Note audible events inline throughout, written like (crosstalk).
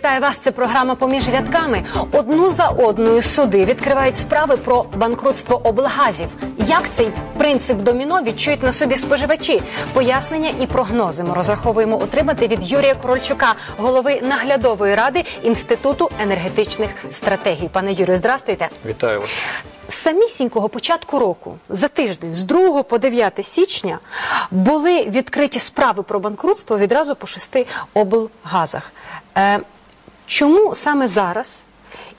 Вітаю вас. Це програма поміж рядками. Одну за одною суди відкривають справи про банкрутство облгазів. Як цей принцип доміно відчують на собі споживачі? Пояснення і прогнози ми розраховуємо отримати від Юрія Корольчука, голови наглядової ради інституту енергетичних стратегій. Пане Юрію, здрастуйте. Вітаю вас. З самісінького початку року, за тиждень, з 2 по 9 січня, були відкриті справи про банкрутство відразу по шести облгазах. Е, чому саме зараз?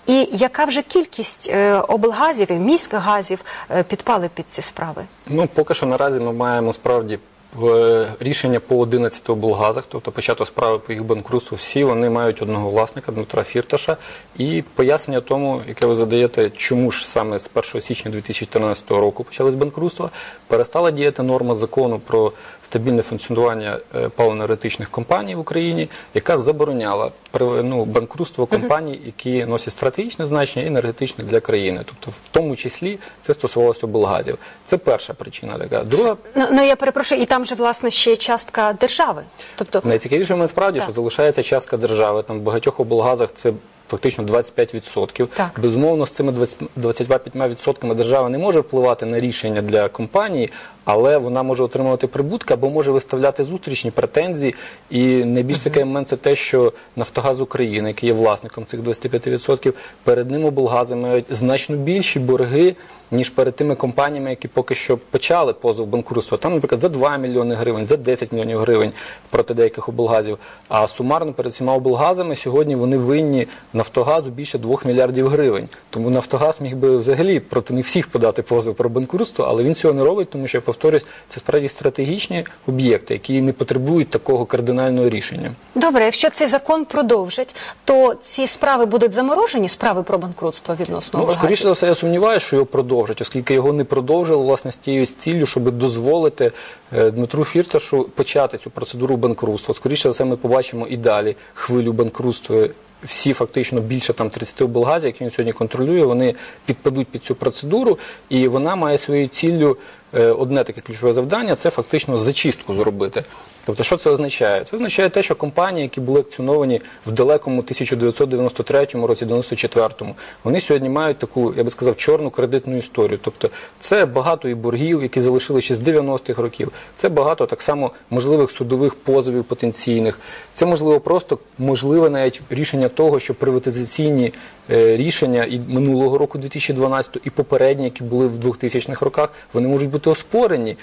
І яка вже кількість е, облгазів і міськгазів е, підпали під ці справи? Ну, поки що наразі ми маємо справді е, рішення по 11 облгазах, тобто початок справи по їх банкрутству. Всі вони мають одного власника Дмитра Фірташа. І пояснення тому, яке ви задаєте, чому ж саме з 1 січня 2014 року почались банкрутства, перестала діяти норма закону про стабільне функціонування е, паливно-енергетичних компаній в Україні, яка забороняла ну, банкрутство компаній, які носять стратегічне значення і енергетичне для країни. Тобто, в тому числі це стосувалося облгазів. Це перша причина така. Друга Ну, ну я перепрошую, і там же власне ще частка держави. Тобто, найцікавіше мене справді, Так. що залишається частка держави. Там в багатьох облгазах це. Фактично 25%. Так. Безумовно, з цими 20 25% держава не може впливати на рішення для компанії, але вона може отримувати прибутки або може виставляти зустрічні претензії. І найбільш цікавий момент це те, що Нафтогаз України, який є власником цих 25%, перед ним облгази мають значно більші борги. Ніж перед тими компаніями, які поки що почали позов банкрутства. Там, наприклад, за 2 мільйони гривень, за 10 мільйонів гривень проти деяких облгазів. А сумарно перед цими облгазами сьогодні вони винні Нафтогазу більше 2 мільярдів гривень. Тому Нафтогаз міг би взагалі проти не всіх подати позов про банкрутство, але він цього не робить, тому що повторюсь, це справді стратегічні об'єкти, які не потребують такого кардинального рішення. добре, якщо цей закон продовжать, то ці справи будуть заморожені, справи про банкрутство відносно Ну, скоріше за все, я сумніваюся, що його продовжать, оскільки його не продовжили власне з тією ціллю, щоб дозволити е, Дмитру Фірташу почати цю процедуру банкрутства. Скоріше за все, ми побачимо і далі хвилю банкрутства. Всі фактично більше там 30 облгазів, які він сьогодні контролює, вони підпадуть під цю процедуру, і вона має своєю ціллю одне таке ключове завдання це фактично зачистку зробити. Тобто, що це означає? Це означає те, що компанії, які були акціоновані в далекому 1993 році, 94-му, вони сьогодні мають таку, я би сказав, чорну кредитну історію. Тобто, це багато і боргів, які залишили ще з 90-х років. Це багато так само можливих судових позовів потенційних. Це можливо просто можливе навіть рішення того, що приватизаційні е, рішення і минулого року, 2012, і попередні, які були в 2000-х роках, вони можуть бути оспорені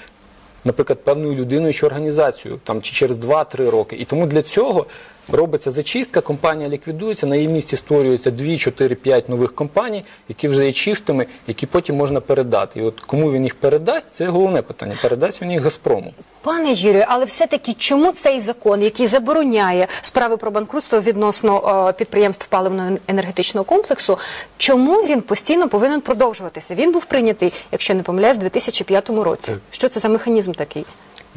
наприклад, певною людиною чи організацією, там чи через 2-3 роки. І тому для цього робиться зачистка, компанія ліквідується, на її місці створюється 2, 4, 5 нових компаній, які вже є чистими, які потім можна передати. І от кому він їх передасть, це головне питання. Передасть він їх Газпрому. Пане Юрію, але все-таки чому цей закон, який забороняє справи про банкрутство відносно е, підприємств паливно-енергетичного комплексу, чому він постійно повинен продовжуватися? Він був прийнятий, якщо не помиляюсь, у 2005 році. Що це за механізм такий?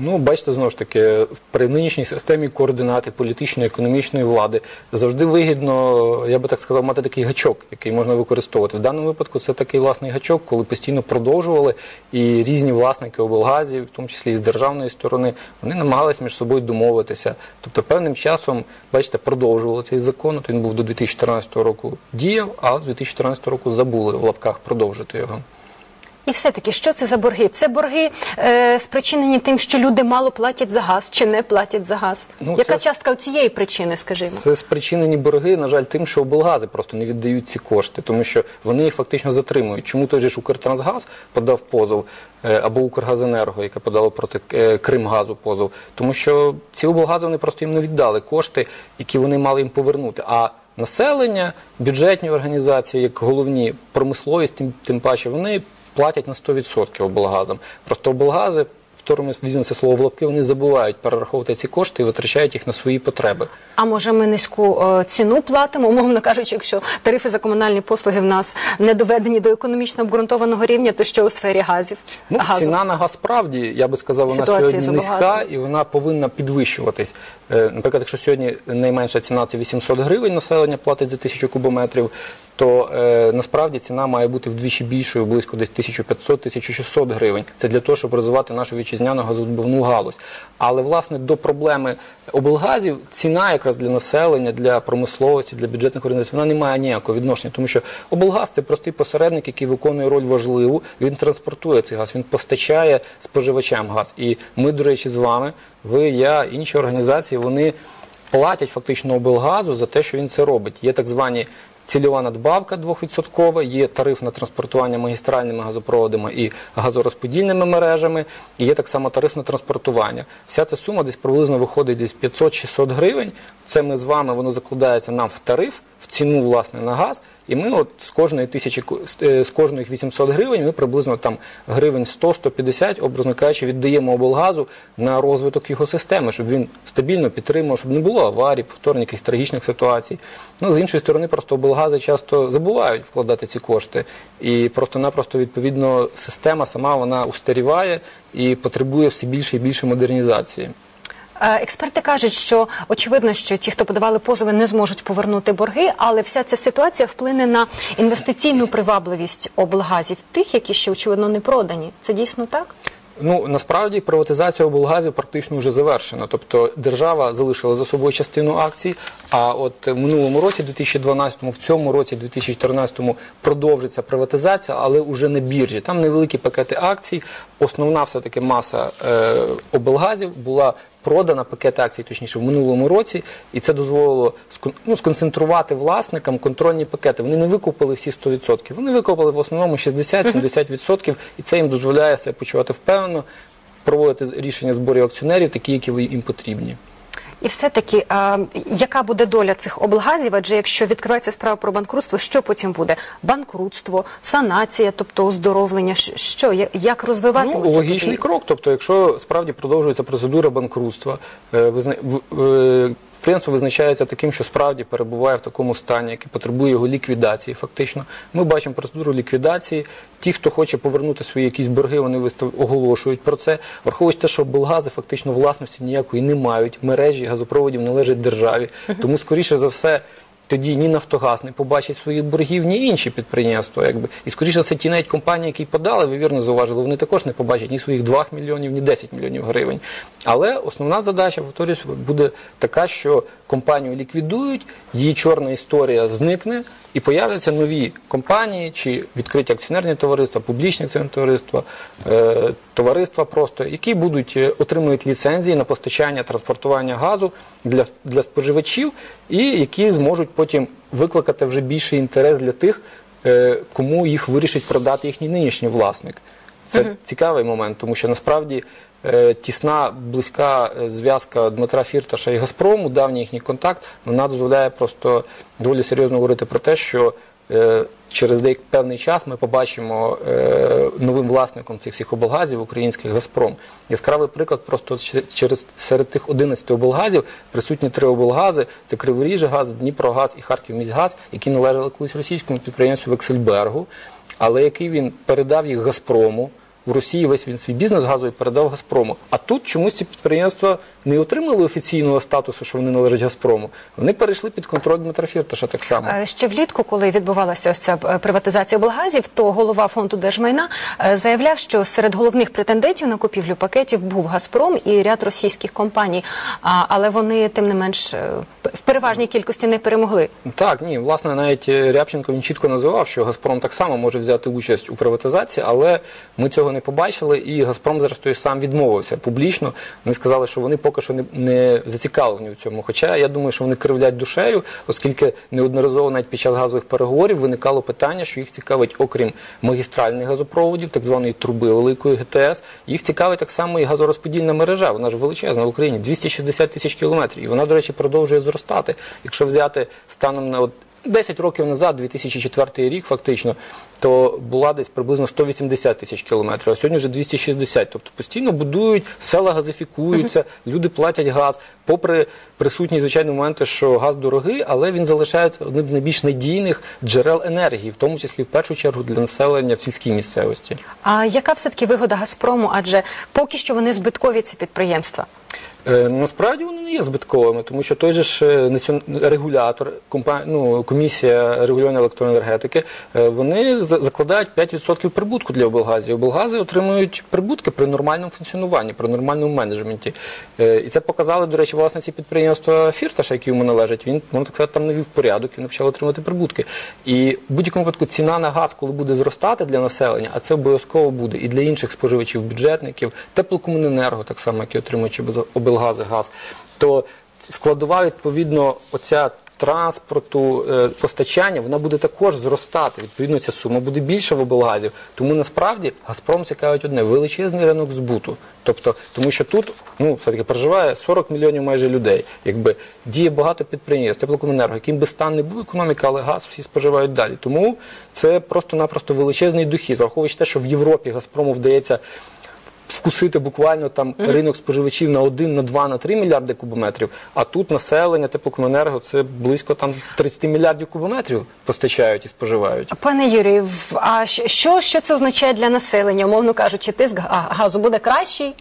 Ну, бачите, знову ж таки, при нинішній системі координати політичної економічної влади завжди вигідно, я би так сказав, мати такий гачок, який можна використовувати. В даному випадку це такий власний гачок, коли постійно продовжували і різні власники облгазів, в тому числі і з державної сторони, вони намагалися між собою домовитися. Тобто певним часом, бачите, продовжували цей закон. Він був до 2014 року діяв, а з 2014 року забули в лапках продовжити його. І все-таки, що це за борги? Це борги е, спричинені тим, що люди мало платять за газ чи не платять за газ? Ну, Яка це- частка цієї причини, скажімо? Це спричинені борги, на жаль, тим, що облгази просто не віддають ці кошти, тому що вони їх фактично затримують. Чому той же ж Укртрансгаз подав позов е, або Укргазенерго, яке подало проти е, Кримгазу позов, тому що ці облгази вони просто їм не віддали кошти, які вони мали їм повернути. А населення, бюджетні організації, як головні промисловість, тим, тим паче, вони платять на 100% облгазам. Просто облгази. Повторимо, візьмемо це слово в лапки, вони забувають перераховувати ці кошти і витрачають їх на свої потреби. А може ми низьку е, ціну платимо, умовно кажучи, якщо тарифи за комунальні послуги в нас не доведені до економічно обґрунтованого рівня, то що у сфері газів? Ну, газу? ціна на газ справді, я би сказав, вона Ситуація з сьогодні низька і вона повинна підвищуватись. Е, Наприклад, якщо сьогодні найменша ціна це 800 гривень, населення платить за тисячу кубометрів, то е, насправді ціна має бути вдвічі більшою, близько десь 1500-1600 гривень. Це для того, щоб розвивати нашу вітчизняну газодобувну галузь. Але власне до проблеми облгазів ціна якраз для населення, для промисловості, для бюджетних організацій, вона не має ніякого відношення, тому що облгаз це простий посередник, який виконує роль важливу. Він транспортує цей газ, він постачає споживачам газ. І ми, до речі, з вами, ви, я, інші організації, вони платять фактично облгазу за те, що він це робить. Є так звані цільова надбавка 2%, є тариф на транспортування магістральними газопроводами і газорозподільними мережами, і є так само тариф на транспортування. Вся ця сума десь приблизно виходить десь 500-600 гривень. Це ми з вами, воно закладається нам в тариф, в ціну власне на газ. І ми от з кожної тисячі е, з кожних 800 гривень ми приблизно там гривень 100-150, образно кажучи, віддаємо облгазу на розвиток його системи, щоб він стабільно підтримував, щоб не було аварій, повторних якихось трагічних ситуацій. Ну з іншої сторони, просто облгази часто забувають вкладати ці кошти, і просто-напросто відповідно система сама вона устаріває і потребує все більше і більше модернізації. Е, Експерти кажуть, що очевидно, що ті, хто подавали позови, не зможуть повернути борги, але вся ця ситуація вплине на інвестиційну привабливість облгазів, тих, які ще очевидно не продані. Це дійсно так? Ну насправді приватизація облгазів практично вже завершена. Тобто держава залишила за собою частину акцій. А от в минулому році, 2012-му, в цьому році, 2014-му, продовжиться приватизація, але вже на біржі. Там невеликі пакети акцій. Основна все таки маса е, облгазів була. Продана пакети акцій, точніше, в минулому році, і це дозволило ну, сконцентрувати власникам контрольні пакети. Вони не викупили всі 100%. Вони викупили в основному 60-70%, і це їм дозволяє себе почувати впевнено, проводити рішення зборів акціонерів, такі, які їм потрібні. І все-таки, а, яка буде доля цих облгазів? Адже якщо відкривається справа про банкрутство, що потім буде? Банкрутство, санація, тобто оздоровлення. Що як розвивати Ну, логічний крок. Тобто, якщо справді продовжується процедура банкрутства, е, визна... е, підприємство визначається таким, що справді перебуває в такому стані, який потребує його ліквідації. Фактично, ми бачимо процедуру ліквідації. Ті, хто хоче повернути свої якісь борги, вони вистав... оголошують про це. Враховуючи те, що облгази фактично власності ніякої не мають. Мережі газопроводів належать державі. Тому, скоріше за все. Тоді ні Нафтогаз не побачить своїх боргів, ні інші підприємства. Якби. І скоріше все, ті навіть компанії, які подали, ви вірно зауважили, вони також не побачать ні своїх 2 мільйонів, ні 10 мільйонів гривень. Але основна задача, повторюсь, буде така, що компанію ліквідують, її чорна історія зникне, і появляться нові компанії, чи відкриті акціонерні товариства, публічні акціонерні товариства, е, товариства просто, які будуть е, отримують ліцензії на постачання транспортування газу для, для споживачів, і які зможуть потім викликати вже більший інтерес для тих, е, кому їх вирішить продати їхній нинішній власник. Це цікавий момент, тому що насправді е, тісна, близька е, зв'язка Дмитра Фірташа і Газпрому, давній їхній контакт, вона дозволяє просто доволі серйозно говорити про те, що через деякий певний час ми побачимо е, новим власником цих всіх облгазів українських Газпром. Яскравий приклад просто через серед тих 11 облгазів присутні три облгази: це Криворіжгаз, Дніпрогаз і Харківміськгаз, які належали колись російському підприємству Вексельбергу, але який він передав їх Газпрому. В Росії весь він свій бізнес газовий передав Газпрому. А тут чомусь ці підприємства не отримали офіційного статусу, що вони належать Газпрому. Вони перейшли під контроль Дмитра Фірташа так само. Е, Ще влітку, коли відбувалася ось ця е, приватизація облгазів, то голова фонду держмайна е, заявляв, що серед головних претендентів на купівлю пакетів був Газпром і ряд російських компаній. Але вони тим не менш в переважній кількості не перемогли. Так, ні, власне, навіть Рябченко він чітко називав, що Газпром так само може взяти участь у приватизації, але ми цього не побачили, і Газпром зрештою сам відмовився публічно. Вони сказали, що вони поки що не, не зацікавлені в цьому. Хоча я думаю, що вони кривлять душею, оскільки неодноразово навіть під час газових переговорів виникало питання, що їх цікавить, окрім магістральних газопроводів, так званої труби великої ГТС, їх цікавить так само і газорозподільна мережа. Вона ж величезна в Україні 260 тисяч кілометрів. І вона, до речі, продовжує зростати. Якщо взяти станом на 10 років назад, 2004 рік, фактично, то була десь приблизно 180 тисяч кілометрів, а сьогодні вже 260. Тобто постійно будують, села газифікуються, люди платять газ. Попри присутні, звичайно, моменти, що газ дорогий, але він залишається одним з найбільш надійних джерел енергії, в тому числі в першу чергу для населення в сільській місцевості. А яка все таки вигода Газпрому? Адже поки що вони збиткові ці підприємства. Е, Насправді вони не є збитковими, тому що той же ж е, регулятор, ну, комісія регулювання електроенергетики, е, вони закладають 5% прибутку для облгазів. Облгази отримують прибутки при нормальному функціонуванні, при нормальному менеджменті. І це показали, до речі, власне ці підприємства Фірташа, які йому належать. Він можна так сказати, там навів порядок і вони почали отримати прибутки. І в будь-якому випадку ціна на газ, коли буде зростати для населення, а це обов'язково буде і для інших споживачів, бюджетників, теплокомуненерго, так само, які отримують через облгази газ, то складова відповідно оця. Транспорту, е, постачання, вона буде також зростати. Відповідно, ця сума буде більша в облгазів. Тому насправді Газпром цікавить одне величезний ринок збуту. Тобто, тому що тут ну все-таки проживає 40 мільйонів майже людей. Якби діє багато підприємств, теплокомуненерго, яким би стан не був економіка, але газ всі споживають далі. Тому це просто-напросто величезний дохід, враховуючи те, що в Європі Газпрому вдається вкусити буквально там ринок споживачів на 1, на 2, на 3 мільярди кубометрів, а тут населення теплокомуненерго це близько там 30 мільярдів кубометрів постачають і споживають. Пане Юрію, а що, що це означає для населення? Умовно кажучи, тиск газу буде кращий,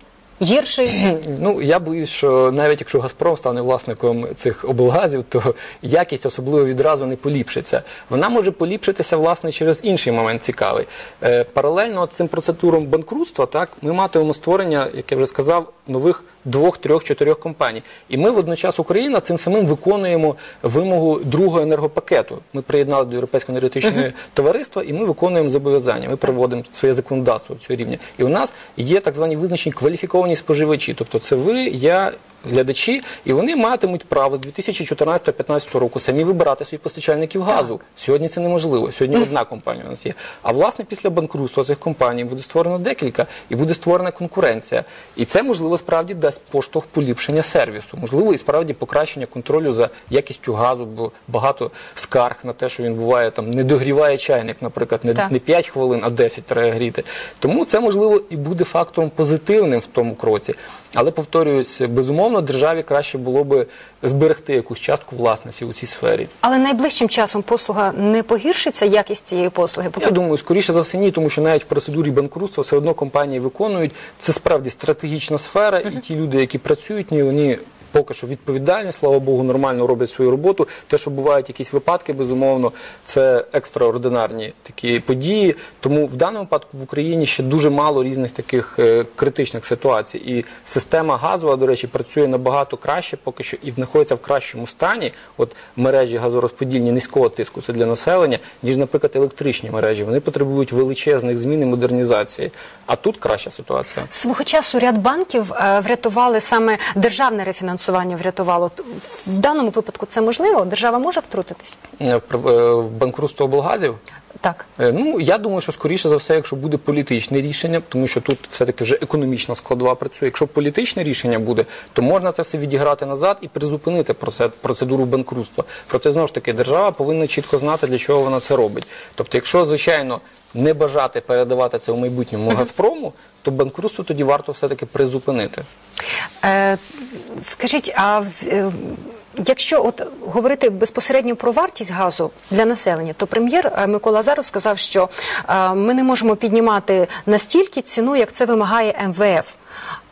гірший? (clears throat) Ну я боюсь, що навіть якщо Газпром стане власником цих облгазів, то якість особливо відразу не поліпшиться. Вона може поліпшитися власне через інший момент цікавий. Е, паралельно цим процедурам банкрутства, так ми матимемо створення, як я вже сказав, нових двох, трьох, чотирьох компаній. І ми водночас Україна цим самим виконуємо вимогу другого енергопакету. Ми приєднали до Європейського енергетичного товариства, і ми виконуємо зобов'язання. Ми проводимо своє законодавство цього рівня. І у нас є так звані визначені кваліфіковані споживачі. Тобто, це ви, я. Глядачі, і вони матимуть право з 2014-2015 року самі вибирати своїх постачальників газу. Сьогодні це неможливо. Сьогодні одна компанія у нас є. А власне після банкрутства цих компаній буде створено декілька і буде створена конкуренція. І це можливо справді дасть поштовх поліпшення сервісу. Можливо, і справді покращення контролю за якістю газу, бо багато скарг на те, що він буває там не догріває чайник, наприклад, не, Так. не 5 хвилин, а 10 треба гріти. Тому це можливо і буде фактором позитивним в тому кроці. Але повторююсь, безумовно, державі краще було би зберегти якусь частку власності у цій сфері. Але найближчим часом послуга не погіршиться якість цієї послуги. Поки Я думаю, скоріше за все ні, тому що навіть в процедурі банкрутства все одно компанії виконують. Це справді стратегічна сфера, і ті люди, які працюють, ні, вони. Поки що відповідальні, слава Богу, нормально роблять свою роботу. Те, що бувають якісь випадки, безумовно, це екстраординарні такі події. Тому в даному випадку в Україні ще дуже мало різних таких е, критичних ситуацій. І система газова, до речі, працює набагато краще, поки що і знаходиться в кращому стані. От мережі газорозподільні низького тиску це для населення, ніж, наприклад, електричні мережі. Вони потребують величезних змін і модернізації. А тут краща ситуація. свого часу ряд банків е, врятували саме державне рефінансування врятувало. В даному випадку це можливо? Держава може втрутитись? Е, е, банкрутство облгазів. Так. Е, Ну, я думаю, що скоріше за все, якщо буде політичне рішення, тому що тут все-таки вже економічна складова працює. Якщо політичне рішення буде, то можна це все відіграти назад і призупинити процедуру банкрутства. Проте знову ж таки держава повинна чітко знати, для чого вона це робить. Тобто, якщо звичайно не бажати передавати це в майбутньому Газпрому, то банкрутство тоді варто все-таки призупинити. Е, скажіть, а якщо от говорити безпосередньо про вартість газу для населення, то прем'єр е, Микола Заров сказав, що е, ми не можемо піднімати настільки ціну, як це вимагає МВФ.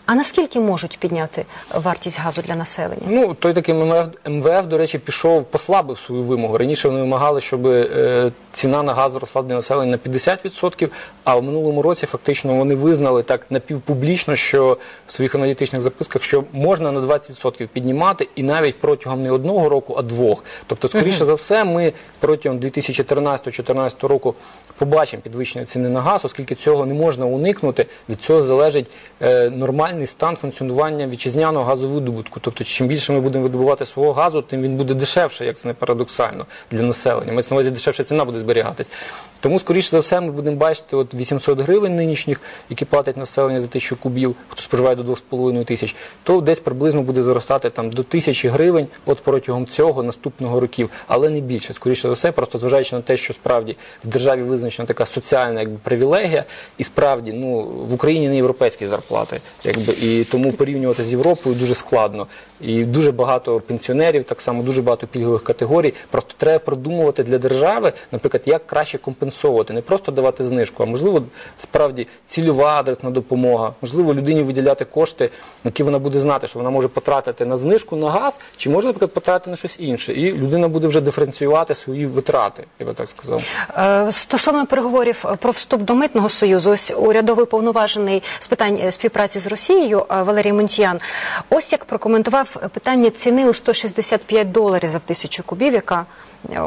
А наскільки можуть підняти вартість газу для населення? Ну, той такий МВФ, МВФ, до речі, пішов, послабив свою вимогу. Раніше вони вимагали, щоб е, ціна на газ зросла для населення на 50%, а в минулому році фактично вони визнали так напівпублічно, що в своїх аналітичних записках, що можна на 20% піднімати і навіть протягом не одного року, а двох. Тобто, скоріше за все, ми протягом 2013-2014 року побачимо підвищення ціни на газ, оскільки цього не можна уникнути. Від цього залежить е, нормальний стан функціонування вітчизняного газовидобутку. Тобто, чим більше ми будемо видобувати свого газу, тим він буде дешевше, як це не парадоксально для населення. Мається на увазі дешевше ціна буде зберігатись. Тому, скоріше за все, ми будемо бачити от 800 гривень нинішніх, які платить населення за тисячу кубів, хто споживає до 2,5 тисяч, то десь приблизно буде зростати там до тисячі гривень от протягом цього наступного років, але не більше. Скоріше за все, просто зважаючи на те, що справді в державі визначена така соціальна якби привілегія, і справді ну в Україні не європейські зарплати, якби і тому порівнювати з Європою дуже складно. І дуже багато пенсіонерів, так само дуже багато пільгових категорій. Просто треба продумувати для держави, наприклад, як краще компенсовувати, не просто давати знижку, а можливо, справді цільова адресна допомога, можливо, людині виділяти кошти, які вона буде знати, що вона може потратити на знижку на газ, чи може, наприклад, потратити на щось інше. І людина буде вже диференціювати свої витрати, я би так сказав. Е, Стосовно переговорів про вступ до митного союзу, ось урядовий повноважений з питань е, співпраці з Росією е, Валерій Мунтіян. Ось як прокоментував питання ціни у 165 доларів за тисячу кубів, яка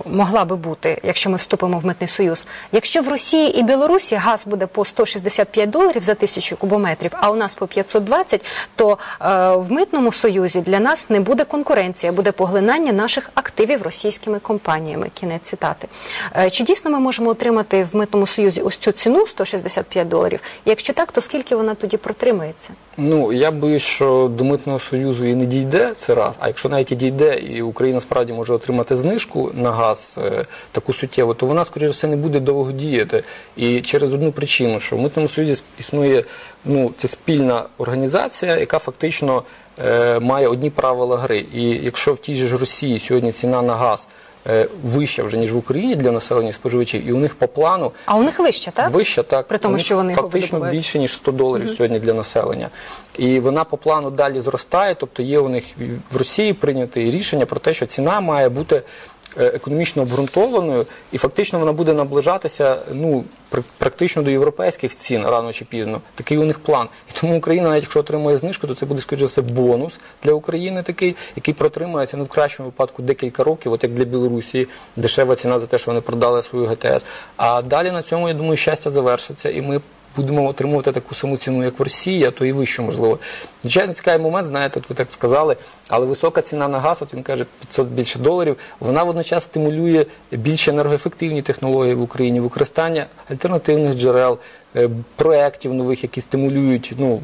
могла би бути, якщо ми вступимо в митний союз. Якщо в Росії і Білорусі газ буде по 165 доларів за тисячу кубометрів, а у нас по 520, то е, в митному союзі для нас не буде конкуренція, буде поглинання наших активів російськими компаніями. Кінець цитати. Е, Чи дійсно ми можемо отримати в митному союзі ось цю ціну 165 доларів? Якщо так, то скільки вона тоді протримається? Ну я боюсь, що до митного союзу і не дійде це раз. А якщо навіть і дійде, і Україна справді може отримати знижку на газ е, таку суттєву, то вона скоріше все не буде довго діяти. І через одну причину, що в митному союзі існує ну це спільна організація, яка фактично е, має одні правила гри. І якщо в тій же ж Росії сьогодні ціна на газ е, вища вже ніж в Україні для населення споживачів, і у них по плану А у них вище, так? Вища, так. При тому, У них що вони фактично більше, ніж 100 доларів сьогодні для населення. І вона по плану далі зростає, тобто є у них в Росії прийняте рішення про те, що ціна має бути економічно обґрунтованою, і фактично вона буде наближатися ну, пр- практично до європейських цін рано чи пізно. Такий у них план. І тому Україна, навіть якщо отримує знижку, то це буде, скоріше все, бонус для України такий, який протримається ну, в кращому випадку декілька років, от як для Білорусі, дешева ціна за те, що вони продали свою ГТС. А далі на цьому, я думаю, щастя завершиться, і ми будемо отримувати таку саму ціну, як в Росії, а то і вищу, можливо. Звичайно, цікавий момент, знаєте, от ви так сказали, але висока ціна на газ, от він каже 500 більше доларів, вона водночас стимулює більш енергоефективні технології в Україні, використання альтернативних джерел, проєктів нових, які стимулюють ну,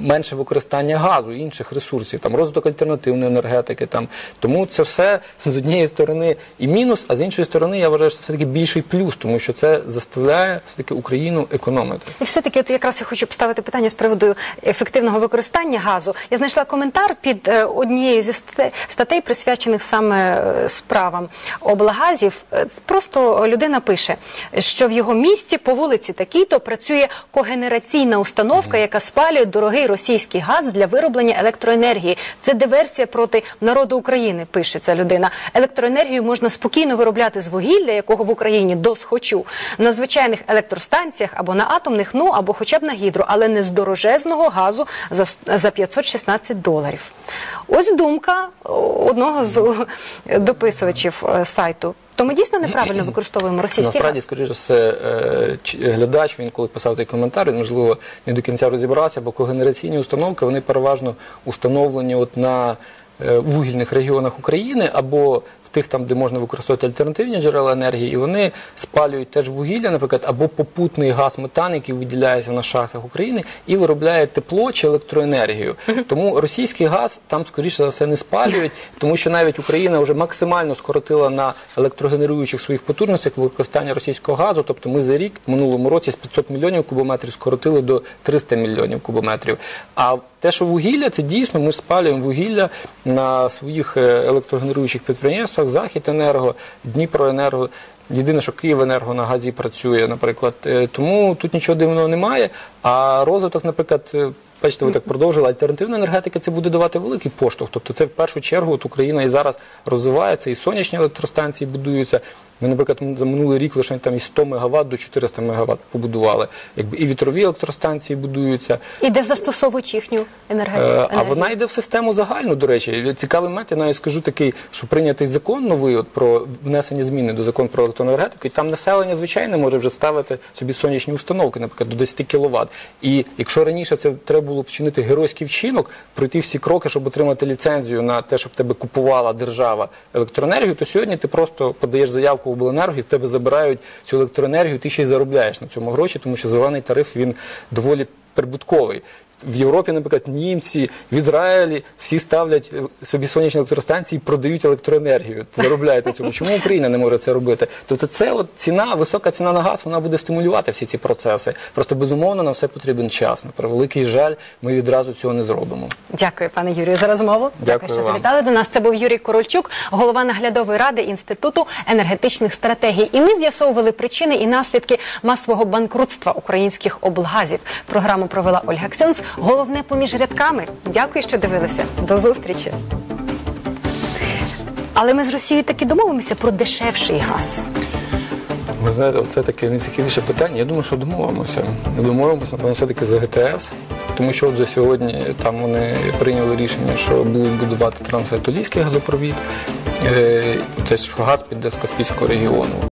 менше використання газу інших ресурсів, там розвиток альтернативної енергетики. Там. Тому це все (laughs) з однієї сторони і мінус, а з іншої сторони, я вважаю, що це все-таки більший плюс, тому що це заставляє все-таки Україну економити. І все-таки, от якраз я хочу поставити питання з приводу ефективного використання газу. Я знайшла коментар під е, однією зі статей, присвячених саме е, справам облгазів. Е, Просто людина пише, що в його місті по вулиці такій-то працює когенераційна установка, яка спалює дорогий російський газ для вироблення електроенергії. Це диверсія проти народу України. Пише ця людина. Електроенергію можна спокійно виробляти з вугілля, якого в Україні досхочу, на звичайних електростанціях або на атомних, ну або хоча б на гідро, але не з дорожезного газу за, за 516 доларів. Ось думка одного з дописувачів е, сайту. То ми дійсно неправильно використовуємо російський Насправді, газ. скоріше все, глядач, він коли писав цей коментар, він, можливо, не до кінця розібрався, бо когенераційні установки, вони переважно установлені от на е, вугільних регіонах України або тих там, де можна використовувати альтернативні джерела енергії, і вони спалюють теж вугілля, наприклад, або попутний газ метан, який виділяється на шахтах України, і виробляє тепло чи електроенергію. Тому російський газ там, скоріше за все, не спалюють, тому що навіть Україна вже максимально скоротила на електрогенеруючих своїх потужностях використання російського газу. Тобто ми за рік в минулому році з 500 мільйонів кубометрів скоротили до 300 мільйонів кубометрів. А те, що вугілля, це дійсно ми спалюємо вугілля на своїх е, електрогенеруючих підприємствах, Західенерго, Дніпроенерго. Єдине, що Київенерго на газі працює, наприклад. Е, Тому тут нічого дивного немає. А розвиток, наприклад, е, бачите, ви так продовжили, альтернативна енергетика це буде давати великий поштовх. Тобто це в першу чергу от Україна і зараз розвивається, і сонячні електростанції будуються. Ми, наприклад, за минулий рік лише там із 100 МВт до 400 МВт побудували. Якби і вітрові електростанції будуються. І де застосовують їхню енергетику. Е, А вона йде в систему загальну, до речі. Цікавий момент, я навіть скажу такий, що прийнятий закон новий от, про внесення зміни до закону про електронну енергетику, і там населення, звичайно, може вже ставити собі сонячні установки, наприклад, до 10 кВт. І якщо раніше це треба було вчинити геройський вчинок, пройти всі кроки, щоб отримати ліцензію на те, щоб тебе купувала держава електроенергію, то сьогодні ти просто подаєш заявку в обленерго в тебе забирають цю електроенергію, ти ще й заробляєш на цьому гроші, тому що зелений тариф він доволі прибутковий. В Європі, наприклад, німці, в Ізраїлі всі ставлять собі сонячні електростанції, продають електроенергію, заробляють на цьому. Чому Україна не може це робити? Тобто, це от ціна, висока ціна на газ, вона буде стимулювати всі ці процеси. Просто безумовно на все потрібен час. На превеликий жаль, ми відразу цього не зробимо. Дякую, пане Юрію, за розмову. Дякую що вам. завітали до нас. Це був Юрій Корольчук, голова наглядової ради Інституту енергетичних стратегій. І ми з'ясовували причини і наслідки масового банкрутства українських облгазів. Програму провела Ольга Ксьонц. Головне поміж рядками. Дякую, що дивилися. До зустрічі. Але ми з Росією таки домовимося про дешевший газ. Ви знаєте, це таке найцікавіше питання. Я думаю, що домовимося. Домовимося, напевно, все-таки за ГТС. Тому що отже сьогодні там вони прийняли рішення, що будуть будувати трансатолійський газопровід. Е, Це що газ піде з Каспійського регіону.